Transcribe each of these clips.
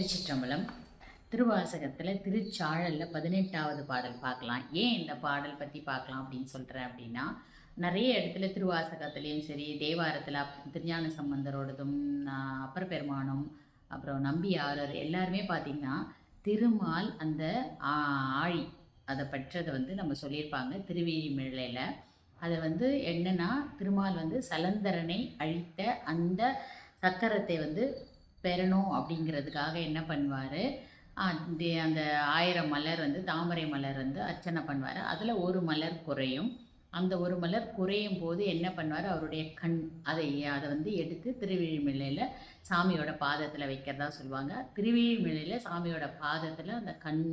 திருச்சிற்றம்பலம் திருவாசகத்தில் திருச்சாழலில் பதினெட்டாவது பாடல் பார்க்கலாம். ஏன் இந்த பாடல் பற்றி பார்க்கலாம் அப்படின்னு சொல்கிறேன் அப்படின்னா நிறைய இடத்துல திருவாசகத்துலேயும் சரி தேவாரத்தில் திருஞான சம்பந்தரோடதும் அப்பர் பெருமானும் அப்புறம் நம்பியாரர் எல்லாருமே பார்த்திங்கன்னா திருமால் அந்த ஆ- ஆழி அதை பற்றதை வந்து நம்ம சொல்லியிருப்பாங்க திருவேழிமிழையில் அதை வந்து என்னென்னா திருமால் வந்து சலந்தரனை அழித்த அந்த சக்கரத்தை வந்து பெறணும் அப்படிங்கிறதுக்காக என்ன பண்ணுவார்? அந்த ஆயிரம் மலர் வந்து தாமரை மலர் வந்து அர்ச்சனை பண்ணுவார். அதில் ஒரு மலர் குறையும். அந்த ஒரு மலர் குறையும் போது என்ன பண்ணுவார்? அவருடைய கண் அதை அதை வந்து எடுத்து திருவிழிமலையில் சாமியோட பாதத்தில் வைக்கிறதா சொல்லுவாங்க. திருவிழிமலையில் சாமியோட பாதத்தில் அந்த கண்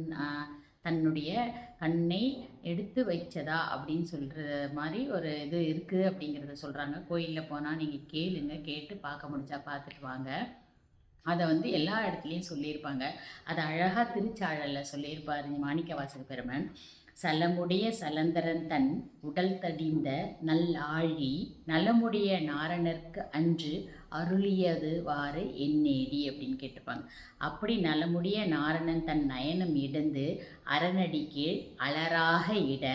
தன்னுடைய கண்ணை எடுத்து வைச்சதா அப்படின்னு சொல்கிற மாதிரி ஒரு இது இருக்குது அப்படிங்கிறத சொல்கிறாங்க கோயிலில் போனால் நீங்கள் கேளுங்க கேட்டு பார்க்க முடிஞ்சா பார்த்துட்டு வாங்க. அதை வந்து எல்லா இடத்துலையும் சொல்லியிருப்பாங்க. அதை அழகாக திருச்சாழலில் சொல்லியிருப்பார் மாணிக்கவாசக பெருமன். சலமுடைய சலந்தரன் தன் உடல் தடிந்த நல் ஆழி நலமுடைய நாரணர்க்கு அன்று அருளியது வாறு என்னேடி அப்படின்னு கேட்டிருப்பாங்க. அப்படி நலமுடைய நாரணன் தன் நயனம் இடந்து அரணடி கீழ் அலராக இட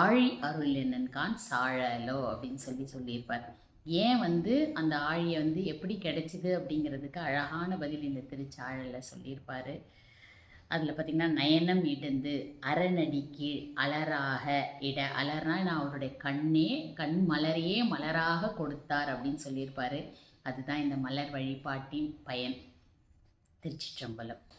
ஆழி அருளினன்கான் சாழலோ அப்படின்னு சொல்லி சொல்லியிருப்பார். ஏன் வந்து அந்த ஆழியை வந்து எப்படி கிடைச்சிது அப்படிங்கிறதுக்கு அழகான பதில் இந்த திருச்சாழலில் சொல்லியிருப்பார். அதில் பார்த்திங்கன்னா நயனம் இடந்து அரணடி கீழ் அலராக இட அலர்னா நான் அவருடைய கண்ணே கண் மலரையே மலராக கொடுத்தார் அப்படின்னு சொல்லியிருப்பார். அதுதான் இந்த மலர் வழிபாட்டின் பயன். திருச்சிற்றம்பலம்.